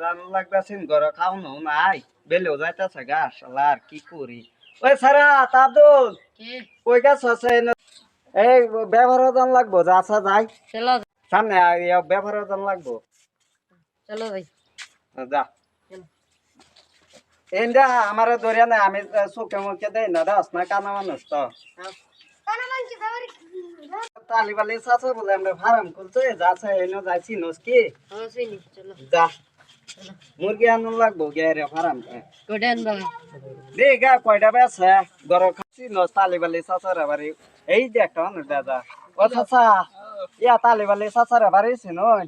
জান লাগতাছিন ঘর খাওনো নাই। বেলেও যাইতাছে গা শালা আর কি করি। ওই সারা তাবদুল কই গাছ আছে? এই ব্যবহার দান লাগবো যা আসা যাই। চলো। সামনে ব্যবহার দান লাগবো। চলো ভাই যা। এন্ডা আমার দরিয়া নাই আমি চোখে মুখে দেই না দাস না কানা মানুষ তো। তালিবালি চাচা বলে আমরা ফার্ম খুলছে যাচ্ছে এনে যাইছি নস কি যা। মুরগি আনুন লাগবো গেরে ফার্ম কোটা আনবা? দে গা কয়টা বেছে? গর খাচ্ছি নস তালিবালি চাচার বাড়ি। এই যে একটা মানুষ দাদা ও চাচা ইয়া তালিবালি চাচার বাড়ি চিনুন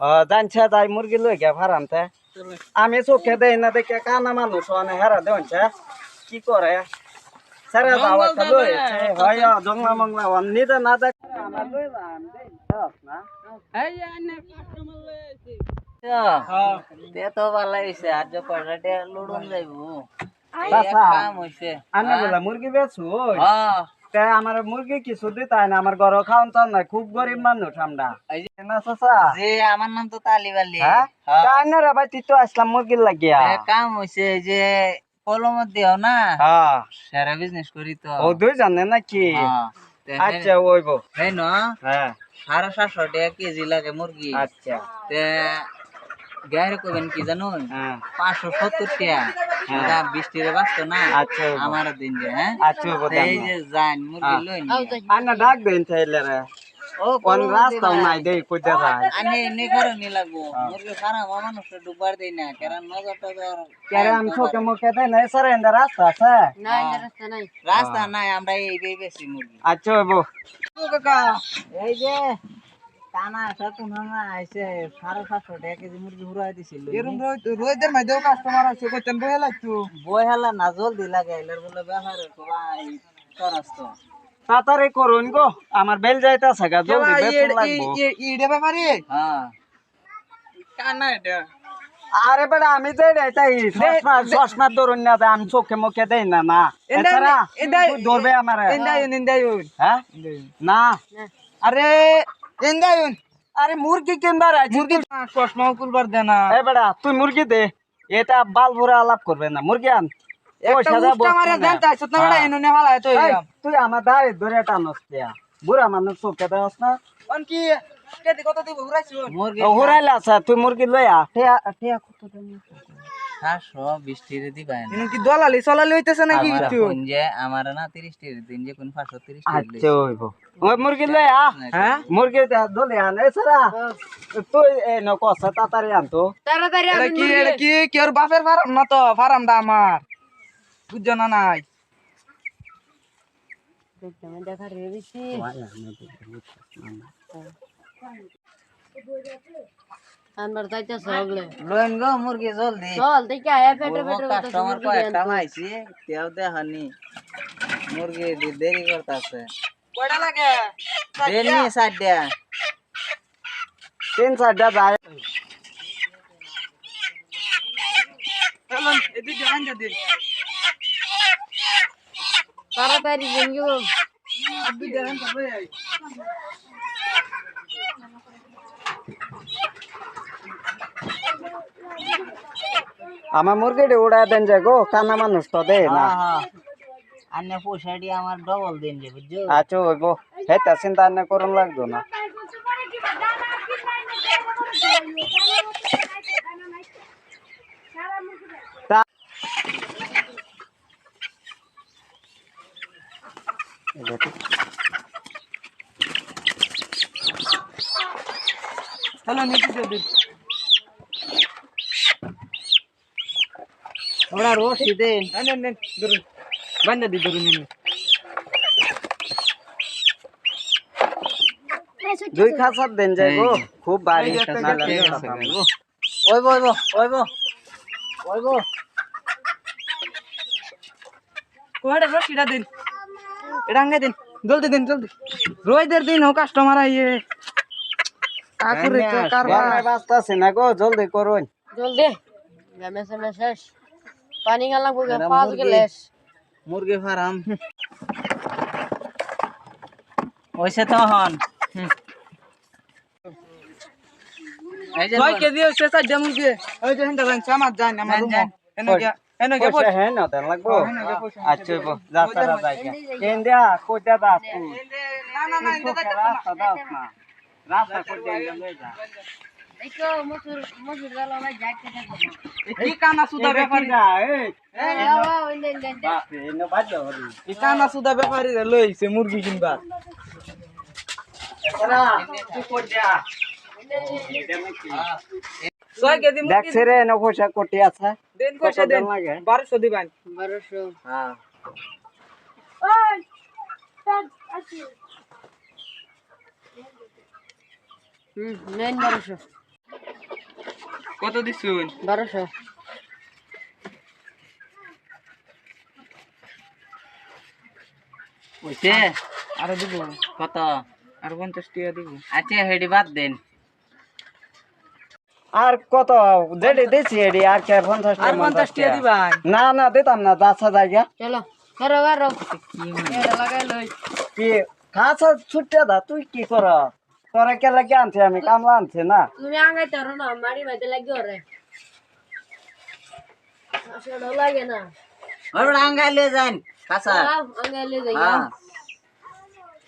ও জানছে যাই মুরগি লই গে ফার্মতে আমি চোখে দেই না দেখে কানা মানুষ অনে হেরা দেছে কি করে? সারা একটা লই হয় জংলা মংলা অন্য না দেখ আমার লই যাম দেই দাস না। তে? তো ভালো হইছে আর যে পয়সাটা লুড়ুন যাইবো। চাচা কাম হইছে আমি বলে মুরগি বেচু হ্যাঁ আমার মুরগি কিছু দিতাই না আমার ঘর খাওন চান না খুব গরিব মানুষ আমরা যে আমার নাম তো তালিবালি হ্যাঁ হ্যাঁ। তাই না রে ভাই তুই তো আসলাম মুরগির লাগিয়া কাম হইছে এই যে কলমত দিও না হ্যাঁ সারা বিজনেস করি তো। ও দুই জানে নাকি? হ্যাঁ আচ্ছা ওইব। হেই ন? হ্যাঁ সাড়ে সাতশো টাকা কেজি লাগে মুরগি আচ্ছা। তে গায়ে কবেন কি জানুন হ্যাঁ। পাঁচশো সত্তর টাকা। এটা বৃষ্টিরে বাঁচতো না? আচ্ছা ওইব। আমার দিন যে হ্যাঁ? আচ্ছা এই যে যান মুরগি লই আও যাই আনা ডাক দেন তাইলে রে। ও কোন রাস্তাও নাই দেই কইতে যায় আনে এনে করে নি লাগবো। মুরগি খারাপ মানুষ ডুবার দেই না। কারণ নজর টজর কেরে আমি মুখে দেই না স্যার এন্ডা রাস্তা আছে? না রাস্তা নাই। রাস্তা নাই আমরা এই বেশি মুরগি। আচ্ছা কাকা। এই যে টানা সাতুন না আইছে সাড়ে সাতশো টাকা কেজি মুরগি হুরাই দিছিল। এরম রোদের মধ্যেও কাস্টমার আছে কইতেন বই হেলা না জলদি লাগে এলার বলে ব্যাপারে ভাই করস তো তাড়াতাড়ি করুন গো আমার বেল যাইতাছে গা জলদি বেতন লাগবো। ইডে ব্যাপারে? হ্যাঁ। কানা এটা। আরে বেটা আমি দেই রে তাই চশমা ধরুন না আমি চোখে মুখে দেই না না। ধরবে আমার। হ্যাঁ? না। আরে এন্দায়ুন আরে মুরগি কিনবার মুরগি চশমা কুলবার দে না। এ বেটা তুই মুরগি দে। এটা বাল ভরে আলাপ করবে না। মুরগি আন। হয়। তুই আমার দাঁড়ি ধরে টানস বুড়া মানুষ চোখে দেওয়াস না। কি কত দিব ঘুরাইছুন মুরগি হুরাইলে তুই মুরগি কত দেন সাতশো বিশ টিরে দিবেন কি দলালি সলালি হইতেছে নাকি কিছু? যে আমার না তিরিশ টিরে দিন যে কোন পাঁচশো তিরিশ আচ্ছা ওইব ওই মুরগি লই আ। হ্যাঁ? মুরগি দলে আন এ সারা তুই এ ন কষা তাড়াতাড়ি আন তো। তাড়াতাড়ি এটা কি এটা কি কি ওর বাপের ফার্ম? না তো ফার্মটা আমার। বুঝছ না নাই? আমি দেখা রে আনবার যাইতে সবলে লোন গো মুরগি জলদি। চল দেখি আয়া পেটে পেটে কাস্টমার কয়েকটা পাইছি তেও দেখানি। মুরগি দি- দেরি করতেছে। কয়টা লাগে? দেরি সাইডটা তিন চারটা যায়। চলুন এদিকে দেখান দিন তাড়াতাড়ি দিন গো আপনি দেখান তবে আমার মুরগিটি উড়াই দেন যে গো কানা মানুষ তো দে না। হ্যাঁ হ্যাঁ। আন্য পয়সাটি আমার ডবল দিন যে বুঝছ? আচ্ছা ওইব হেতা চিন্তা না করুন লাগতো না। এদিকে দিন ওরা রশি দেন। নেন নেন ধরুন। বান্ধা দি ধরুন নেন দুই খাসার দেন যে গো খুব বাড়ি। ওইব ওইব ওইব ওইব। রশিটা দিন। এটা আঙ্গে দিন জলদি দিন জলদি। রোজদের দিন হোক কাস্টমার আইয়ে। কাকুরে তো কারবার। গরমে বাঁচতাছে না গো জলদি করুন। জলদি। গামে সামনে শেষ পানি গালা লাগবো এরা পাঁচ মুরগি। গেলেস মুরগি ফার্ম ওইসে তখন এই যে ছয় কেজি হচ্ছে চারটা মুরগি ওই যে হেন্টা জানছে আমার জান আমার রুম এনে গিয়া এনে গিয়া পয়সা হ্যাঁ না দেন লাগবো আচ্ছা বো যা সারা জায়গা কেন দিয়া কোটা দাস তুই না না না এটা দেখো রাস্তা দাস না রাস্তা কোটা লয়ে যা দেখো ব্যাপারী। লইছে মুরগি কিনবা দেখছে রে ন পয়সা কোটি আছে। দেন পয়সা দেন। দেন বারোশো দিবেন। বারোশো। হ্যাঁ। হুম নেন বারোশো। কত দিছুন বারোশো। বুঝছে আরও দিব। কত? আর পঞ্চাশ টাকা দিব। আচ্ছা হেডি বাদ দেন। আর কত? দেড়ে দিছি এডি আর কে পঞ্চাশ আর টাকা পঞ্চাশ টাকা দিবান না না দিতাম না যাচ্ছে জায়গা চলো করো করো। এটা লাগাই লই। কি খাসা ছুটে দা তুই কি কর? তোরা কে লাগে আনছে? আমি কামলা আনছে না? তুমি আঙ্গাই তারো না মারি মাইতে লাগি ওরে। আসলে লাগে না। ওর আঙ্গাই লিয়ে যান কাঁচা। আও, আঙ্গাই লই যাই হ্যাঁ।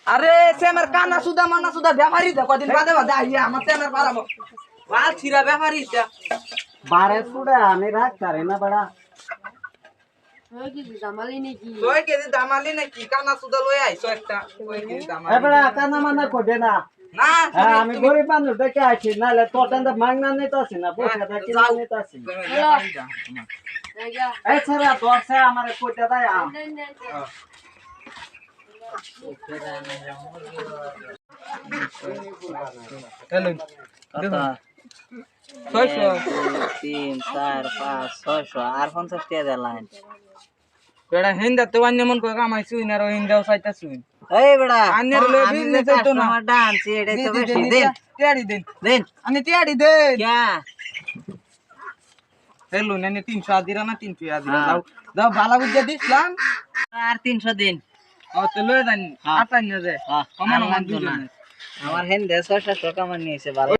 আরে সে আমার কানা সুদা মানা সুদা ব্যাপারী দে কদিন বাদে বাদে আইয়া আমার তে আমার পারাবো ভালো ছিরা ব্যাপারী দে বারে ছুড়ে আমি রাখতারি না বড়া। ওই কি জামালি নাকি? ছয় কেজি দামালি নাকি? কানা সুদা আইছো একটা মানা কোটে না। না হ্যাঁ আমি গরিব মানুষ দেখে আছি নাহলে তোর টান্দা মাংনা নিতে আসি না বসে থাকি যাও। নিতে আসি। দর্শে আমার দেয় দুই, তিন চার পাঁচ ছয়শো আর পঞ্চাশ টাকা দিলাম হিন্দা তো অন্য মন করে কামাইছু না হিন্দাও সাইতাছু এই বেড়া না। তো বেশি দিন দিন দিন দেন ক্যা নেনে আদিরা না আদিরা ভালো বুঝে দিছিলাম আর তিনশো দিন ও তো লয়ে যান। না যায় হ্যাঁ, কমান আমার হেন দেশ আমার কামান নিয়েছে ভালো